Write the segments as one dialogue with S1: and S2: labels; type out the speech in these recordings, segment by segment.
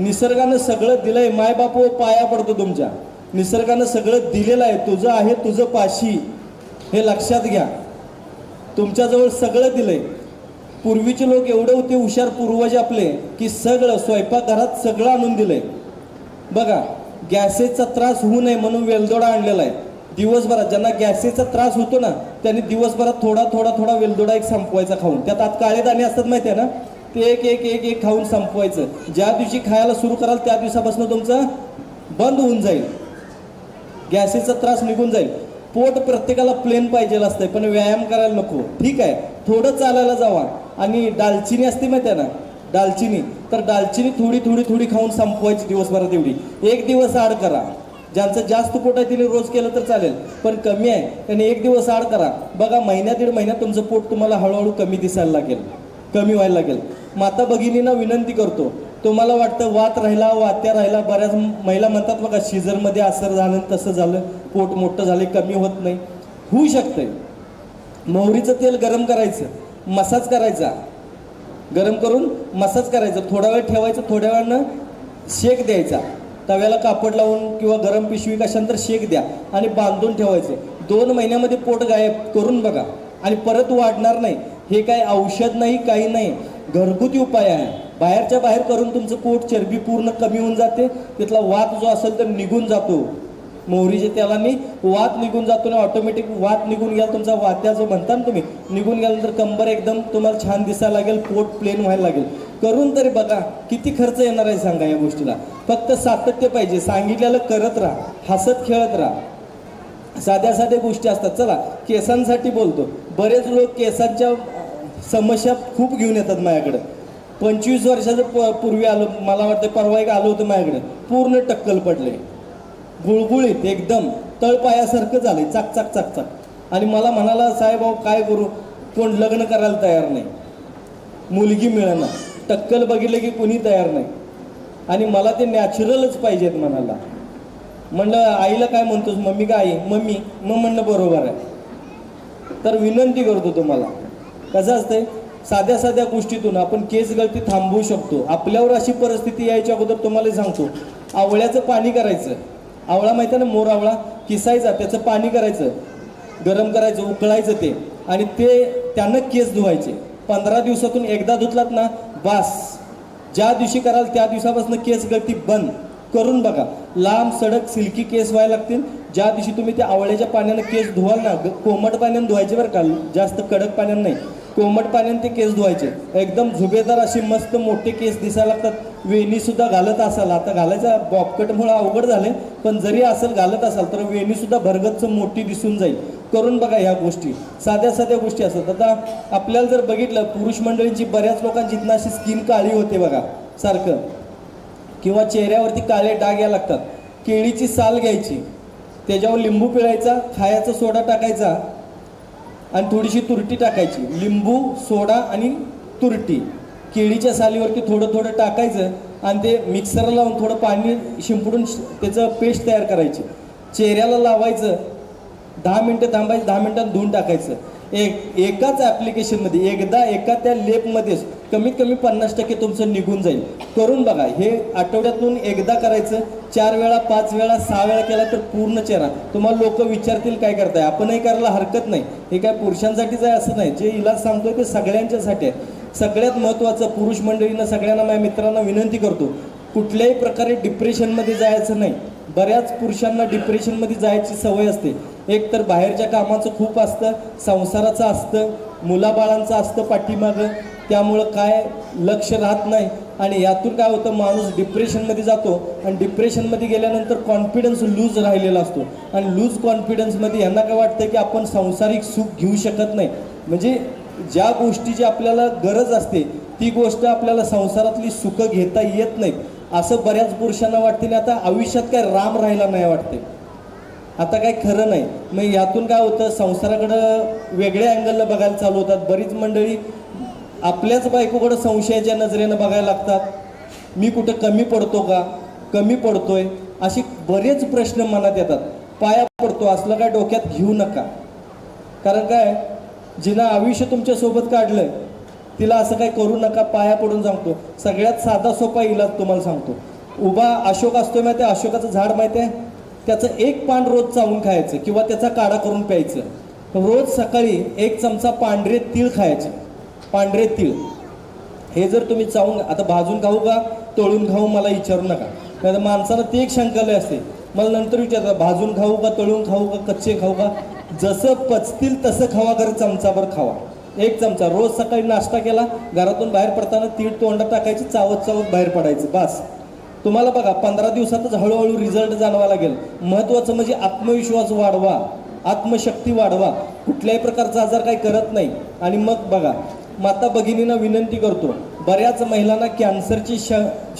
S1: निसर्गानं सगळं दिलंय. मायबाप पाया पडतो तुमच्या. निसर्गानं सगळं दिलेलं आहे. तुझं आहे तुझं पाशी. हे लक्षात घ्या. तुमच्याजवळ सगळं दिलंय. पूर्वीचे लोक एवढे होते हुशार पूर्वज आपले की सगळं स्वयंपाकघरात सगळं आणून दिलंय. बघा गॅसेचा त्रास होऊ नये म्हणून वेलदोडा आणलेला आहे. दिवसभरात ज्यांना गॅसेचा त्रास होतो ना त्यांनी दिवसभरात थोडा थोडा थोडा वेलदोडा एक संपवायचा खाऊन. त्यात आत काळे दाणे असतात माहिती आहे ना? ते एक एक एक एक खाऊन संपवायचं. ज्या दिवशी खायला सुरू कराल त्या दिवसापासून तुमचं बंद होऊन जाईल. गॅसेचा त्रास निघून जाईल. पोट प्रत्येकाला प्लेन पाहिजे असतंय पण व्यायाम करायला नको. ठीक आहे थोडं चालायला जावा. आणि दालचिनी असते माहिती आहे ना? दालचिनी. तर दालचिनी थोडी थोडी थोडी खाऊन संपवायची दिवसभरात एवढी. एक दिवस आड करा. ज्यांचं जास्त पोट आहे तिने रोज केलं तर चालेल पण कमी आहे त्याने एक दिवस आड करा. बघा महिन्या दीड महिन्यात तुमचं पोट तुम्हाला हळूहळू कमी दिसायला लागेल. कमी व्हायला लागेल. माता भगिनींना विनंती करतो. तुम्हाला वाटतं वात राहिला वात्या राहिला बऱ्याच महिला म्हणतात बघा शिजरमध्ये असर झालं तसं झालं पोट मोठं झालं कमी होत नाही. होऊ शकतंय. मोहरीचं तेल गरम करायचं मसाज करायचा. गरम करून मसाज करायचं. थोडा वेळ ठेवायचं थोड्या वेळानं शेक द्यायचा. तव्याला कापड लावून किंवा गरम पिशवी कशानंतर शेक द्या आणि बांधून ठेवायचे. दोन महिन्यामध्ये पोट गायब करून बघा. आणि परत वाढणार नाही. हे काय औषध नाही काही नाही. घरगुती उपाय आहे. बाहेरच्या बाहेर करून तुमचं पोट चरबी पूर्ण कमी होऊन जाते. तिथला वात जो असेल तर निघून जातो. मोहरीचे त्याला मी वात निघून जातो आणि ऑटोमॅटिक वात निघून गेला तुमचा वात्या जो म्हणता ना तुम्ही निघून गेल्यानंतर कंबर एकदम तुम्हाला छान दिसायला लागेल पोट प्लेन व्हायला लागेल. करून तरी बघा किती खर्च येणार आहे सांगा या गोष्टीला. फक्त सातत्य पाहिजे. सांगितलेलं करत राहा हसत खेळत राहा. साध्या साध्या गोष्टी असतात. चला केसांसाठी बोलतो. बरेच लोक केसांच्या समस्या खूप घेऊन येतात माझ्याकडं. पंचवीस वर्षाचं प पूर्वी आलो मला वाटतं परवा एक आलं होतं माझ्याकडे. पूर्ण टक्कल पडले. गुळगुळीत एकदम तळपायासारखं झालंय चाक चाक चाक चाक. आणि मला म्हणाला साहेब अहो काय करू? कोण लग्न करायला तयार नाही. मुलगी मिळणार टक्कल बघितलं की कोणी तयार नाही. आणि मला ते नॅचरलच पाहिजेत म्हणाला. म्हणलं आईला काय म्हणतोस? मम्मी काय आई? मम्मी. मग म्हणलं बरोबर आहे. तर विनंती करतो तुम्हाला कसं असतंय? साध्या साध्या गोष्टीतून आपण केस गळती थांबवू शकतो. आपल्यावर अशी परिस्थिती यायच्या अगोदर तुम्हाला सांगतो. आवळ्याचं पाणी करायचं. आवळा माहिती आहे ना मोर आवळा? किसायचा त्याचं पाणी करायचं. गरम करायचं उकळायचं ते. आणि ते त्यांना केस धुवायचे. पंधरा दिवसातून एकदा धुतलात ना बास. ज्या दिवशी कराल त्या दिवसापासून केस गळती बंद. करून बघा. लांब सडक सिल्की केस व्हायला लागतील. ज्या दिवशी तुम्ही त्या आवळ्याच्या पाण्यानं केस धुवाल ना कोमट पाण्यानं धुवायचे बरं का. जास्त कडक पाण्यानं नाही. कोमट पाण्याने ते केस धुवायचे. एकदम झुबेदार असे मस्त मोठे केस दिसायला लागतात. वेणी सुद्धा घालत असाल. आता घालायचा बॉबकटमुळं अवघड झाले पण जरी असेल घालत असाल तर वेणी सुद्धा भरगतच मोठी दिसून जाईल. करून बघा ह्या गोष्टी. साध्या साध्या गोष्टी असतात. आता आपल्याला जर बघितलं पुरुष मंडळींची बऱ्याच लोकांची इथनं अशी स्किन काळी होते बघा सारखं. किंवा चेहऱ्यावरती काळे डाग या लागतात. केळीची साल घ्यायची. त्याच्यावर लिंबू पिळायचा खायचा सोडा टाकायचा आणि थोडीशी तुरटी टाकायची. लिंबू सोडा आणि तुरटी. केळीच्या सालीवरती थोडं थोडं टाकायचं आणि ते मिक्सरला लावून थोडं पाणी शिंपडून त्याचं पेस्ट तयार करायची. चेहऱ्याला लावायचं. दहा मिनटं थांबायचं दहा मिनटात धुवून टाकायचं. एक एकाच ॲप्लिकेशनमध्ये एकदा एका त्या लेपमध्येच कमीत कमी पन्नास टक्के तुमचं निघून जाईल. करून बघा हे आठवड्यातून एकदा करायचं चार वेळा पाच वेळा सहा वेळा केला तर पूर्ण चेहरा. तुम्हाला लोक विचारतील काय करताय. आपणही करायला हरकत नाही. हे काय पुरुषांसाठीच आहे असं नाही. जे इलाज सांगतोय ते सगळ्यांच्यासाठी आहे. सगळ्यात महत्त्वाचं पुरुष मंडळींना सगळ्यांना माझ्या मित्रांना विनंती करतो कुठल्याही प्रकारे डिप्रेशनमध्ये जायचं नाही. बऱ्याच पुरुषांना डिप्रेशनमध्ये जायची सवय असते. एक तर बाहेरच्या कामाचं खूप असतं संसाराचं असतं मुलाबाळांचं असतं पाठीमागं त्यामुळं काय लक्ष राहत नाही. आणि यातून काय होतं माणूस डिप्रेशनमध्ये जातो आणि डिप्रेशनमध्ये गेल्यानंतर कॉन्फिडन्स लूज राहिलेला असतो. आणि लूज कॉन्फिडन्समध्ये यांना काय वाटतं की आपण सांसारिक सुख घेऊ शकत नाही. म्हणजे ज्या गोष्टीची आपल्याला गरज असते ती गोष्ट आपल्याला संसारातली सुखं घेता येत नाहीत. असं बऱ्याच पुरुषांना वाटते आणि आता आयुष्यात काय राम राहिला नाही वाटते. आता काय खरं नाही. मग यातून काय होतं संसाराकडं वेगळ्या अँगलला बघायला चालू होतात. बरीच मंडळी आपल्याच बायकोकडं संशयाच्या नजरेनं बघायला लागतात. मी कुठं कमी पडतो का? कमी पडतोय? अशी बरेच प्रश्न मनात येतात. पाया पडतो असलं काय डोक्यात घेऊ नका. कारण काय? जिनं आयुष्य तुमच्यासोबत काढलं तिला असं काही करू नका पाया पडून सांगतो. सगळ्यात साधा सोपा इलाज तुम्हाला सांगतो. उभा अशोक असतोय माहिती आहे अशोकाचं झाड माहिती आहे त्याचं एक पान रोज चावून खायचं किंवा त्याचा काढा करून प्यायचं. रोज सकाळी एक चमचा पांढरे तीळ खायचे. पांढरे तीळ. हे जर तुम्ही चावून आता भाजून खाऊ का तळून खाऊ मला विचारू नका. नाही तर माणसाला ती एक शंकालय असते. मला नंतर विचारतात भाजून खाऊ का तळून खाऊ का कच्चे खाऊ का? जसं पचतील तसं खावा खरं चमचाभर खावा. एक चमचा. रोज सकाळी नाश्ता केला घरातून बाहेर पडताना तीळ तोंडात टाकायची चावत चावत बाहेर पडायचं बस. तुम्हाला बघा पंधरा दिवसातच हळूहळू रिझल्ट जाणवा लागेल. महत्त्वाचं म्हणजे आत्मविश्वास वाढवा. आत्मशक्ती वाढवा. कुठल्याही प्रकारचा आजार काही करत नाही. आणि मग बघा माता भगिनींना विनंती करतो बऱ्याच महिलांना कॅन्सरची श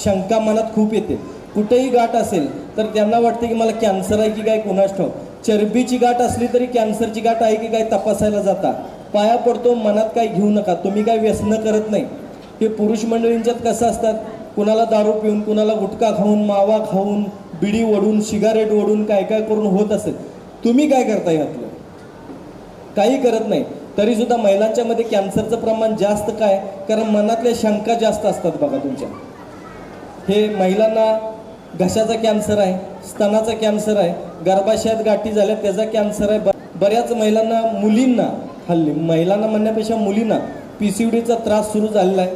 S1: शंका मनात खूप येते. कुठेही गाठ असेल तर त्यांना वाटते की मला कॅन्सर आहे की काय कुणास ठाऊ चरबीची गाठ असली तरी कॅन्सरची गाठ आहे की काय तपासायला जाता? पाया पडतो मनात काही घेऊ नका. तुम्ही काय व्यसनं करत नाही. हे पुरुष मंडळींच्यात कसं असतात? कुणाला दारू पिऊन कुणाला गुटखा खाऊन मावा खाऊन बिडी ओढून सिगारेट ओढून काय काय करून होत असेल. तुम्ही काय करता यातलं? काही करत नाही. तरी सुद्धा महिलांच्या मध्ये कॅन्सरचं प्रमाण जास्त काय? कारण मनातल्या शंका जास्त असतात बघा तुमच्या. हे महिलांना घशाचा कॅन्सर आहे स्तनाचा कॅन्सर आहे गर्भाशयात गाठी झाल्या त्याचा कॅन्सर आहे. ब- बऱ्याच महिलांना मुलींना हल्ली महिलांना म्हणण्यापेक्षा मुलींना पी सी डीचा त्रास सुरू झालेला आहे.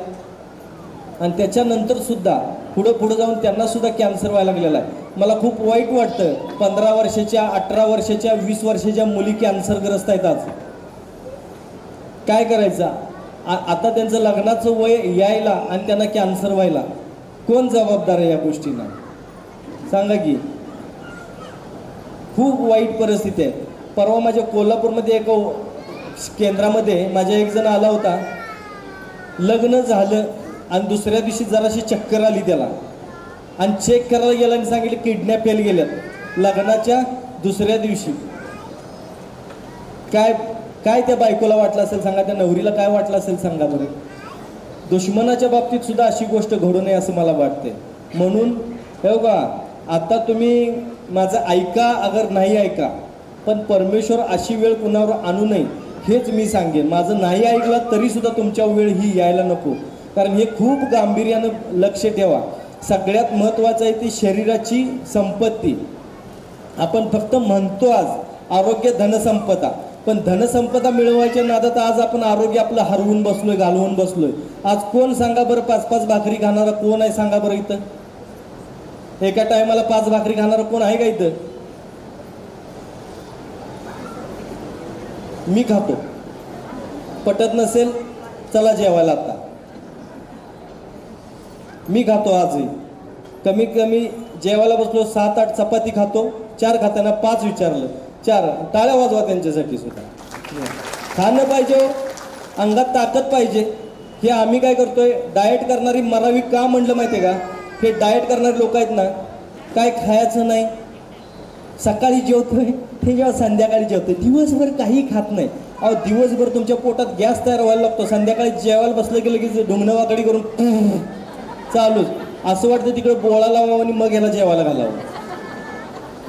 S1: आणि त्याच्यानंतर सुद्धा पुढं पुढं जाऊन त्यांना सुद्धा कॅन्सर व्हायला लागलेला आहे. मला खूप वाईट वाटतं पंधरा वर्षाच्या अठरा वर्षाच्या वीस वर्षाच्या मुली कॅन्सरग्रस्त आहेत आज. काय करायचा? आ- आता त्यांचं लग्नाचं वय यायला आणि त्यांना कॅन्सर व्हायला. कोण जबाबदार आहे या गोष्टींना? सांगा की. खूप वाईट परिस्थिती आहे. परवा माझ्या कोल्हापूरमध्ये एका केंद्रामध्ये माझ्या एक जण आला होता. लग्न झालं आणि दुसऱ्या दिवशी जराशी चक्कर आली त्याला. आणि चेक करायला गेला आणि सांगितलं किडनॅप फेल गेल्यात लग्नाच्या दुसऱ्या दिवशी. काय काय त्या बायकोला वाटलं असेल सांगा? त्या नवरीला काय वाटलं असेल सांगा बरं? दुश्मनाच्या बाबतीत सुद्धा अशी गोष्ट घडू नये असं मला वाटते म्हणून हे का आता तुम्ही माझं ऐका अगर नाही ऐका पण परमेश्वर अशी वेळ कुणावर आणू नये हेच मी सांगेन. माझं नाही ऐकलं तरी सुद्धा तुमच्या वेळ ही यायला नको. कारण हे खूप गांभीर्यानं लक्ष ठेवा. सगळ्यात महत्त्वाचं आहे ती शरीराची संपत्ती. आपण फक्त म्हणतो आज आरोग्य धनसंपदा. पण धनसंपदा मिळवायच्या नादात आज आपण आरोग्य आपलं हरवून बसलोय घालवून बसलोय. आज कोण सांगा बरं पाच पाच भाकरी खाणारा कोण आहे सांगा बरं इथं? एका टायमाला पाच भाकरी खाणारा कोण आहे का इथं? मी खातो. पटत नसेल चला जेवायला आता. मी खातो आजही. कमी कमी जेवायला बसलो सात आठ चपाती खातो चार खाताना पाच विचारलं. चार टाळ्या वाजवा त्यांच्यासाठी सुद्धा. खाणं पाहिजे हो. अंगात ताकद पाहिजे. हे आम्ही काय करतोय? डाएट करणारी मरावी का म्हणलं माहिती आहे का? हे डाएट करणारे लोक आहेत ना काय खायचं नाही. सकाळी जेवतोय ते जेव्हा संध्याकाळी जेवतोय. दिवसभर काही खात नाही. अहो दिवसभर तुमच्या पोटात गॅस तयार व्हायला लागतो. संध्याकाळी जेवायला बसलं की लगेच ढुंगणं वाकडी करून चालूच. असं वाटतं तिकडे बोळा लावावं आणि मग याला जेवायला घालावं.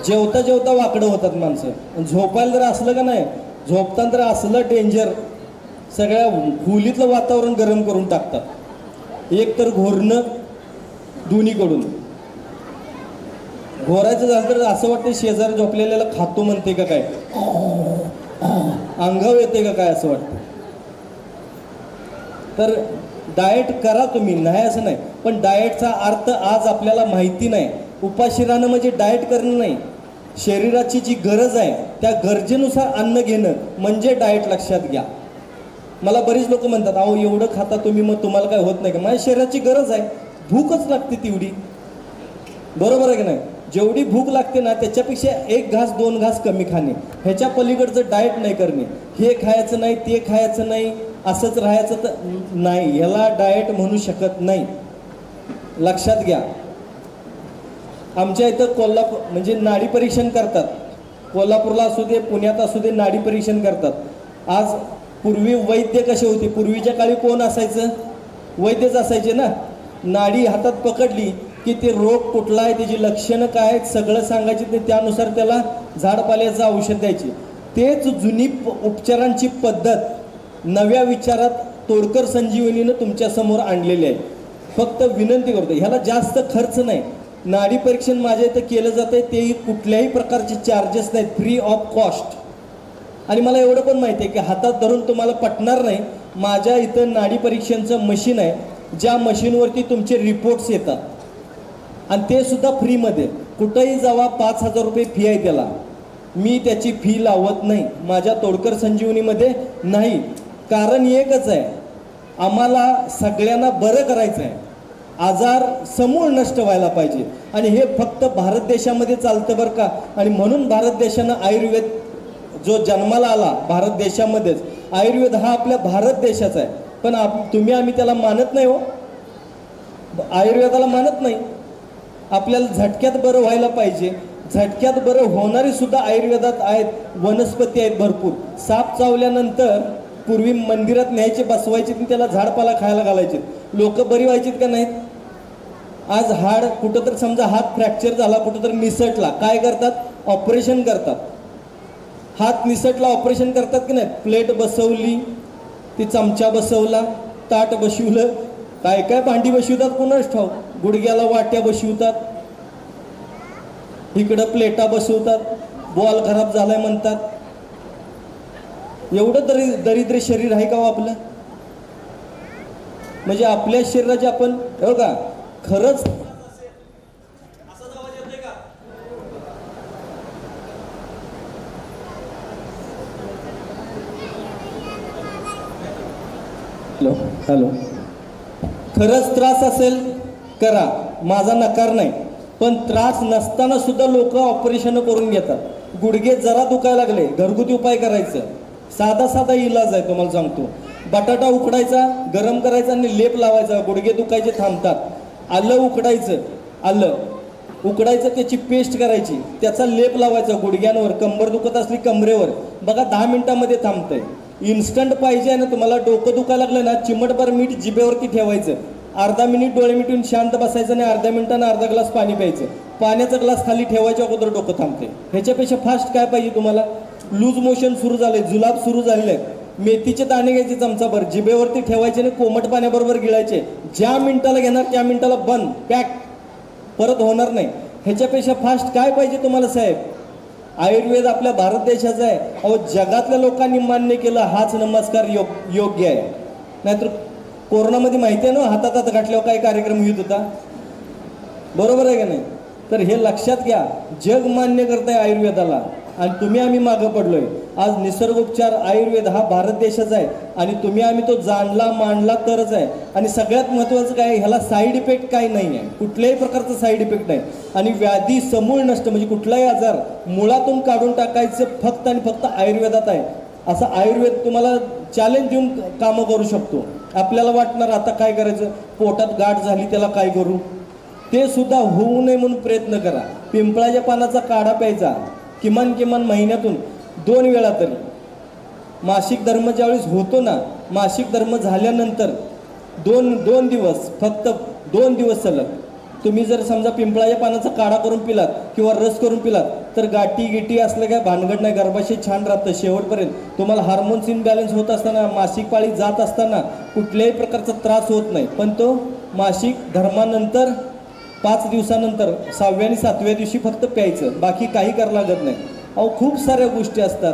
S1: जेवता जेवता वाकडं होतात माणसं. झोपायला जर असलं का नाही झोपताना तर असलं डेंजर सगळ्या खोलीतलं वातावरण गरम करून टाकतात. एक तर घोरणं दोन्हीकडून. घोरायचं झालं तर असं वाटतं शेजारी झोपलेल्याला खातो म्हणते का काय? अंगावर येते का काय असं वाटतं तर डाएट करा तुम्ही नाही असं नाही. पण डाएटचा अर्थ आज आपल्याला माहिती नाही. उपाशी राहणं म्हणजे डाएट करणं नाही. शरीराची जी गरज आहे त्या गरजेनुसार अन्न घेणं म्हणजे डाएट लक्षात घ्या. मला बरीच लोक म्हणतात अहो एवढं खाता तुम्ही मग तुम्हाला काय होत नाही का? माझ्या शरीराची गरज आहे. भूकच लागते तेवढी. बरोबर आहे की नाही? जेवढी भूक लागते ना त्याच्यापेक्षा एक घास दोन घास कमी खाणे. ह्याच्या पलीकडचं डाएट नाही करणे. हे खायचं नाही ते खायचं नाही असंच राहायचं तर नाही. ह्याला डाएट म्हणू शकत नाही. लक्षात घ्या. आमच्या इथं कोल्हापूर म्हणजे नाडी परीक्षण करतात. कोल्हापूरला असू दे पुण्यात असू दे नाडी परीक्षण करतात. आज पूर्वी वैद्य कसे होते? पूर्वीच्या काळी कोण असायचं? वैद्यच असायचे ना? नाडी हातात पकडली की ते रोग कुठला आहे त्याची लक्षणं काय आहेत सगळं सांगायचे ते त्यानुसार त्याला झाडपाल्याचं औषध द्यायचे. तेच जुनी प- उपचारांची पद्धत नव्या विचारात तोडकर संजीवनीनं तुमच्यासमोर आणलेली आहे. फक्त विनंती करतो ह्याला जास्त खर्च नाही. नाडी परीक्षण माझ्या इथं केलं जातं तेही कुठल्याही प्रकारचे चार्जेस नाहीत फ्री ऑफ कॉस्ट आणि मला एवढं पण माहिती आहे की हातात धरून तुम्हाला पटणार नाही माझ्या इथं नाडी परीक्षणचं मशीन आहे ज्या मशीनवरती तुमचे रिपोर्ट्स येतात. आणि ते सुद्धा फ्रीमध्ये कुठंही जावा पाच हजार रुपये फी आहे त्याला. मी त्याची फी लावत नाही. माझ्या तोडकर संजीवनीमध्ये नाही. कारण एकच आहे आम्हाला सगळ्यांना बरं करायचं आहे आजार समूळ नष्ट व्हायला पाहिजे. आणि हे फक्त भारत देशामध्ये चालतं बरं का? आणि म्हणून भारत देशानं आयुर्वेद जो जन्माला आला भारत देशामध्येच. आयुर्वेद हा आपल्या भारत देशाचा आहे. पण आप तुम्ही आम्ही त्याला मानत नाही हो. आयुर्वेदाला मानत नाही. आपल्याला झटक्यात बरं व्हायला पाहिजे. झटक्यात बरं होणारी सुद्धा आयुर्वेदात आहेत. वनस्पती आहेत भरपूर. साप चावल्यानंतर पूर्वी मंदिरात न्यायचे बसवायचे त्याला झाडपाला खायला घालायचे. लोक बरी व्हायचीत का नाहीत? आज हाड कुठं तर समजा हात फ्रॅक्चर झाला कुठं तर निसटला. काय करतात? ऑपरेशन करतात. हात निसटला ऑपरेशन करतात की नाही? प्लेट बसवली ती चमचा बसवला ताट बसवलं. काय काय भांडी बसवतात कोणाच ठाव गुडघ्याला वाट्या बसवतात. इकडं प्लेटा बसवतात. बॉल खराब झालाय म्हणतात. एवढं दरि दरिद्र शरीर आहे का हो आपलं? म्हणजे आपल्या शरीराचे आपण हो का खरंच हॅलो हॅलो. खरंच त्रास असेल करा. माझा नकार नाही. पण त्रास नसताना सुद्धा लोक ऑपरेशन करून घेतात. गुडघे जरा दुखायला लागले घरगुती उपाय करायचं. साधा साधा इलाज आहे तुम्हाला सांगतो. बटाटा उकडायचा गरम करायचा आणि लेप लावायचा. गुडघे दुखायचे थांबतात. आलं उकडायचं आलं. उकडायचं त्याची पेस्ट करायची. त्याचा लेप लावायचा गुडघ्यांवर कंबर दुखत असली कमरेवर. बघा दहा मिनिटामध्ये थांबतंय. इन्स्टंट पाहिजे ना तुम्हाला डोकं दुखायला लागलं ना चिमटभर मीठ जिभेवरती ठेवायचं. अर्धा मिनिट डोळे मिटून शांत बसायचं आणि अर्ध्या मिनिटानं अर्धा ग्लास पाणी प्यायचं. पाण्याचा ग्लास खाली ठेवायच्या अगोदर डोकं थांबते ह्याच्यापेक्षा फास्ट काय पाहिजे तुम्हाला? लूज मोशन सुरू झालंय जुलाब सुरू झालेलं आहे. मेथीचे दाणे घ्यायचे चमचाभर जिभेवरती ठेवायचे आणि कोमट पाण्याबरोबर गिळायचे. ज्या मिनिटाला घेणार त्या मिनिटाला बंद पॅक. परत होणार नाही. ह्याच्यापेक्षा फास्ट काय पाहिजे तुम्हाला साहेब? आयुर्वेद आपल्या भारत देशाचा आहे. अहो जगातल्या लोकांनी मान्य केलं हाच नमस्कार योग योग्य आहे. नाहीतर कोरोनामध्ये माहिती आहे ना हातात हात गाठल्यावर काय कार्यक्रम होत होता? बरोबर आहे का नाही? तर हे लक्षात घ्या जग मान्य करत आहे आयुर्वेदाला. आणि तुम्ही आम्ही मागं पडलोय. आज निसर्गोपचार आयुर्वेद हा भारत देशाचा आहे आणि तुम्ही आम्ही तो जाणला मांडला तरच आहे. आणि सगळ्यात महत्त्वाचं काय आहे, ह्याला साईड इफेक्ट काही नाही आहे कुठल्याही प्रकारचं साईड इफेक्ट नाही. आणि व्याधी समूळ नष्ट म्हणजे कुठलाही आजार मुळातून काढून टाकायचं फक्त आणि फक्त आयुर्वेदात आहे. असं आयुर्वेद तुम्हाला चॅलेंज देऊन कामं करू शकतो. आपल्याला वाटणार आता काय करायचं? पोटात गाठ झाली त्याला काय करू? ते सुद्धा होऊ नये म्हणून प्रयत्न करा. पिंपळाच्या पानाचा काढा प्यायचा. किमान किमान महिन्यातून दोन वेळा तरी. मासिक धर्म ज्यावेळेस होतो ना मासिक धर्म झाल्यानंतर दोन दोन दिवस फक्त दोन दिवस सलग. तुम्ही जर समजा पिंपळाच्या पानाचा काढा करून पिलात किंवा रस करून पिलात तर गाठी गिटी असलं काय भानगड नाही गर्भाशय छान राहतं शेवटपर्यंत. तुम्हाला हार्मोन्स इनबॅलन्स होत असताना मासिक पाळी जात असताना कुठल्याही प्रकारचा त्रास होत नाही. पण तो मासिक धर्मानंतर पाच दिवसानंतर सहाव्या आणि सातव्या दिवशी फक्त प्यायचं बाकी काही करावं लागत नाही. अहो खूप साऱ्या गोष्टी असतात.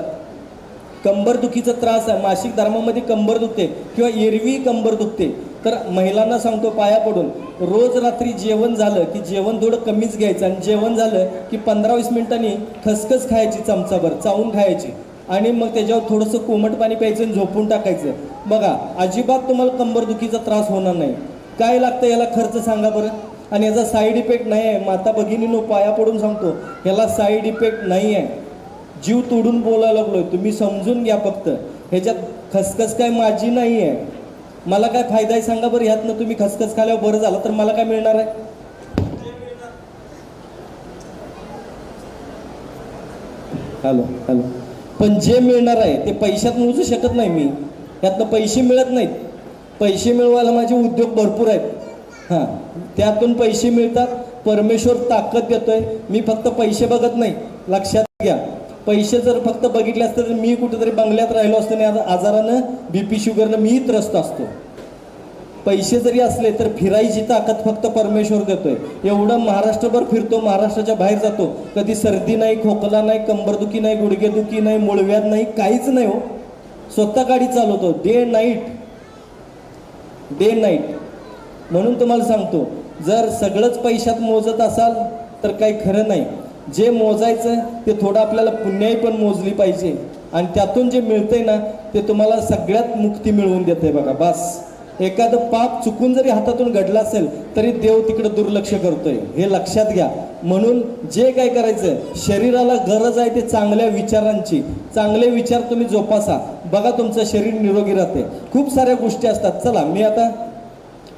S1: कंबरदुखीचा त्रास आहे. मासिक धर्मामध्ये कंबर दुखते किंवा एरवी कंबर दुखते. तर महिलांना सांगतो पाया पडून. रोज रात्री जेवण झालं की जेवण थोडं कमीच घ्यायचं आणि जेवण झालं की पंधरा वीस मिनिटांनी खसखस खायची चमचाभर चावून खायची. आणि मग त्याच्यावर थोडंसं कोमट पाणी प्यायचं आणि झोपून टाकायचं. बघा अजिबात तुम्हाला कंबरदुखीचा त्रास होणार नाही. काय लागतं याला खर्च सांगा बरं. आणि याचा साईड इफेक्ट नाही आहे. माता भगिनीनो पाया पडून सांगतो याला साईड इफेक्ट नाही आहे. जीव तोडून बोलायला लागलोय. तुम्ही समजून घ्या फक्त. ह्याच्यात खसखस काय माझी नाही आहे. मला काय फायदा आहे सांगा बरं ह्यातनं तुम्ही खसखस खाल्यावर बरं झालं तर मला काय मिळणार आहे? Hello hello. पण जे मिळणार आहे ते पैशात मोजू शकत नाही मी. यातनं पैसे मिळत नाहीत. पैसे मिळवायला माझे उद्योग भरपूर आहेत. हां. त्यातून पैसे मिळतात. परमेश्वर ताकद देतोय. मी फक्त पैसे बघत नाही. लक्षात घ्या. पैसे जर फक्त बघितले असते तर मी कुठेतरी बंगल्यात राहिलो असतो आणि आज आजारानं बी पी शुगरनं मी त्रस्त असतो. पैसे जरी असले तर फिरायची ताकद फक्त परमेश्वर देतोय. एवढं महाराष्ट्रभर फिरतो महाराष्ट्राच्या बाहेर जातो. कधी सर्दी नाही खोकला नाही कंबरदुखी नाही गुडघेदुखी नाही मुळव्यात नाही काहीच नाही हो. स्वतः गाडी चालवतो. डे नाईट डे नाईट म्हणून तुम्हाला सांगतो जर सगळंच पैशात मोजत असाल तर काही खरं नाही. जे मोजायचं ते थोडं आपल्याला पुण्याही पण मोजली पाहिजे. आणि त्यातून जे मिळतंय ना ते तुम्हाला सगळ्यात मुक्ती मिळवून देते बघा बस. एखादं पाप चुकून जरी हातातून घडलं असेल तरी देव तिकडे दुर्लक्ष करतोय. हे लक्षात घ्या. म्हणून जे काय करायचं शरीराला गरज आहे ते चांगल्या विचारांची. चांगले विचार तुम्ही जोपासा. बघा तुमचं शरीर निरोगी राहते खूप साऱ्या गोष्टी असतात. चला मी आता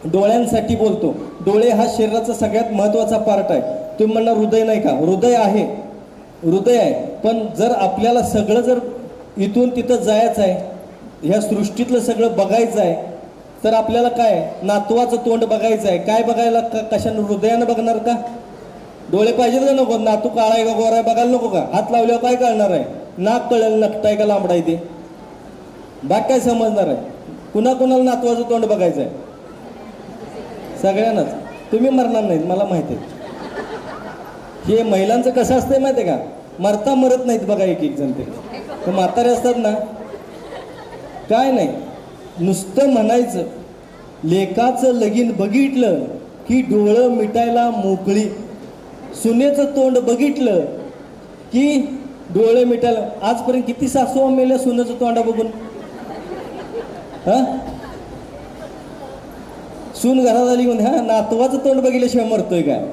S1: डोळ्यांसाठी बोलतो. डोळे हा शरीराचा सगळ्यात महत्त्वाचा पार्ट आहे. तुम्ही म्हणणार हृदय नाही का? हृदय आहे. हृदय आहे. पण जर आपल्याला सगळं जर इथून तिथं जायचं आहे ह्या सृष्टीतलं सगळं बघायचं आहे तर आपल्याला काय? नातवाचं तोंड बघायचं आहे. काय बघायला का कशानं हृदयानं बघणार का? डोळे पाहिजेत का नको? नातू काळा आहे का गोरा आहे? बघायला नको का? हात लावल्यावर काय कळणार आहे? नाक कळेल नकटाय का लांबडाय ते? बाग काय समजणार आहे? कुणा कुणाला नातवाचं तोंड बघायचं आहे? सगळ्यांनाच. तुम्ही मरणार नाहीत मला माहिती आहे. हे महिलांचं कसं असतंय माहिती आहे का? मरता मरत नाहीत बघा एक एक जण ते. म्हातारे असतात ना? काय नाही. नुसतं म्हणायचं. लेकाचं लगीन बघितलं की डोळं मिटायला मोकळी. सुनेचं तोंड बघितलं की डोळे मिटायला. आजपर्यंत किती सासू मेल्या सुनेचं तोंडा बघून? हा? सून घरात आली म्हणून हा नातवाचं तोंड बघितल्याशिवाय मरतोय काय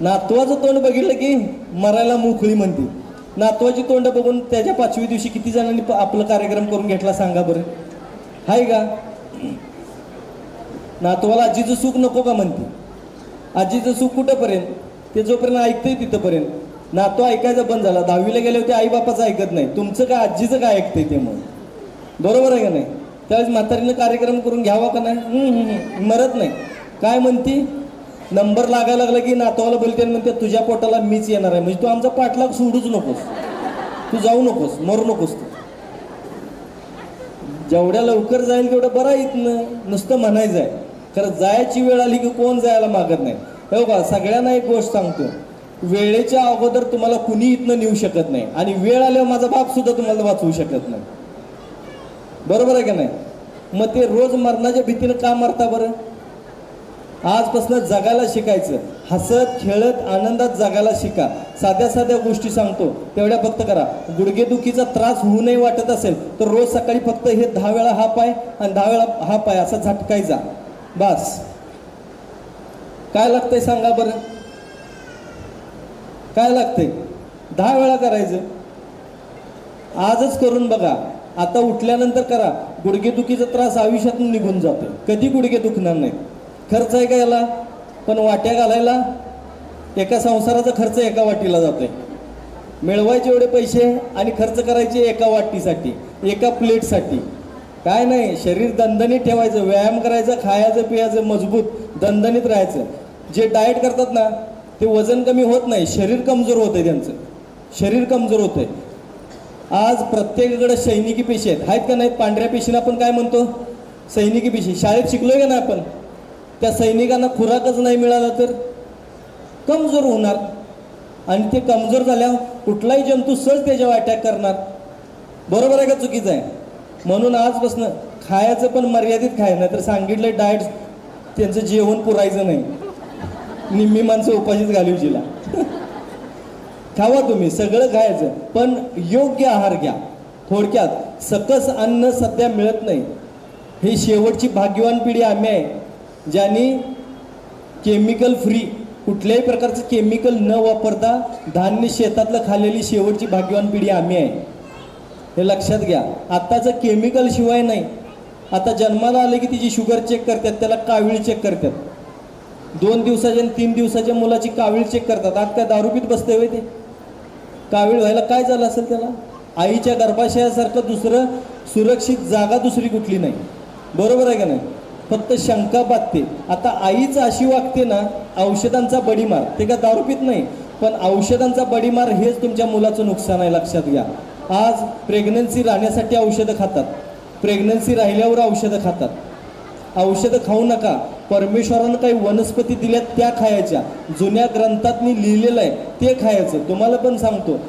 S1: नातवाचं तोंड बघितलं की मरायला मोकळी म्हणते. नातवाची तोंड बघून त्याच्या पाचवी दिवशी किती जणांनी प- आपला कार्यक्रम करून घेतला सांगा बरं. हाय का? नातवाला आजीचं सुख नको का म्हणते. आजीचं सुख कुठंपर्यंत? ते जोपर्यंत ऐकतंय तिथंपर्यंत. नातू ऐकायचं बंद झाला. दहावीला गेले होते आई बापाचं ऐकत नाही. तुमचं काय आजीचं काय ऐकतंय ते मग? बरोबर आहे का नाही? त्यावेळेस म्हातारीनं कार्यक्रम करून घ्यावा का नाही? मरत नाही. काय म्हणती? नंबर लागायला लागला की नातवाला बोलते आणि म्हणते तुझ्या पोटाला मीच येणार आहे. म्हणजे तू आमचा पाठलाग सोडूच नकोस. तू जाऊ नकोस मरू नकोस तू. जेवढ्या लवकर जाईल तेवढं बरा इथनं. नुसतं म्हणायचं आहे. खरं जायची वेळ आली की कोण जायला मागत नाही. हो का सगळ्यांना एक गोष्ट सांगतो. वेळेच्या अगोदर तुम्हाला कुणी इथनं नेऊ शकत नाही. आणि वेळ आल्यावर माझा बाप सुद्धा तुम्हाला वाचवू शकत नाही. बरोबर आहे का नाही? मग ते रोज मरणाच्या भीतीनं का मरता बरं? आजपासून जगायला शिकायचं. हसत खेळत आनंदात जगायला शिका. साध्या साध्या गोष्टी सांगतो. तेवढ्या फक्त करा. गुडघेदुखीचा त्रास होऊ नये वाटत असेल तर रोज सकाळी फक्त हे दहा वेळा हा पाय आणि दहा वेळा हा पाय असा झटकायचा बस. काय लागतंय सांगा बरं? काय लागतंय? दहा वेळा करायचं. आजच करून बघा. आता उठल्यानंतर करा. गुडघेदुखीचा त्रास आयुष्यातून निघून जातो. कधी गुडघे दुखणार नाही. खर्च आहे का याला? पण वाट्या घालायला एका संसाराचा खर्च एका वाटीला जातोय. मिळवायचे एवढे पैसे आणि खर्च करायचे एका वाटीसाठी एका प्लेटसाठी. काय नाही शरीर दणदणीत ठेवायचं व्यायाम करायचं खायचं पियाचं मजबूत दणदणीत राहायचं. जे डाएट करतात ना ते वजन कमी होत नाही शरीर कमजोर होतंय त्यांचं. शरीर कमजोर होतंय. आज प्रत्येकाकडे सैनिकी पेशी आहेत. आहेत का नाहीत? पांढऱ्या पेशीला आपण काय म्हणतो? सैनिकी पेशी. शाळेत शिकलोय का ना आपण? त्या सैनिकांना खुराकच नाही मिळाला तर? कमजोर होणार. आणि ते कमजोर झाल्यावर कुठलाही जंतू सहज त्याच्यावर अटॅक करणार. बरोबर आहे का? चुकीचं आहे. म्हणून आजपासून खायचं पण मर्यादित खाय नाही तर सांगितलं डाएट त्यांचं जेवण पुरायचं नाही. निम्मी माणसं उपाशीच घालवशीला खावा तुम्ही सगळं खायचं. पण योग्य आहार घ्या. थोडक्यात सकस अन्न सध्या मिळत नाही. ही शेवटची भाग्यवान पिढी आम्ही आहे ज्यांनी केमिकल फ्री कुठल्याही प्रकारचं केमिकल न वापरता धान्य शेतातलं खाल्लेली शेवटची भाग्यवान पिढी आम्ही आहे. हे लक्षात घ्या. आत्ताचं केमिकल शिवाय नाही. आता जन्माला आले की तिची शुगर चेक करतात त्याला कावीळ चेक करतात. दोन दिवसाच्या आणि तीन दिवसाच्या मुलाची कावीळ चेक करतात. आत्ता काय दारूपीत बसते होय ते? कावीळ व्हायला काय झालं असेल त्याला? आईच्या गर्भाशयासारखं दुसरं सुरक्षित जागा दुसरी कुठली नाही. बरोबर आहे का नाही? फक्त शंका बाधते. आता आईच अशी वागते ना औषधांचा बडीमार. ते का दारू पित नाही पण औषधांचा बडीमार हेच तुमच्या मुलाचं नुकसान आहे लक्षात घ्या. आज प्रेग्नन्सी राहण्यासाठी औषधं खातात. प्रेग्नन्सी राहिल्यावर औषधं खातात. औषधं खाऊ नका. परमेश्वरानं काही वनस्पती दिल्यात त्या खायच्या. जुन्या ग्रंथात मी लिहिलेलं आहे ते खायचं. तुम्हाला पण सांगतो.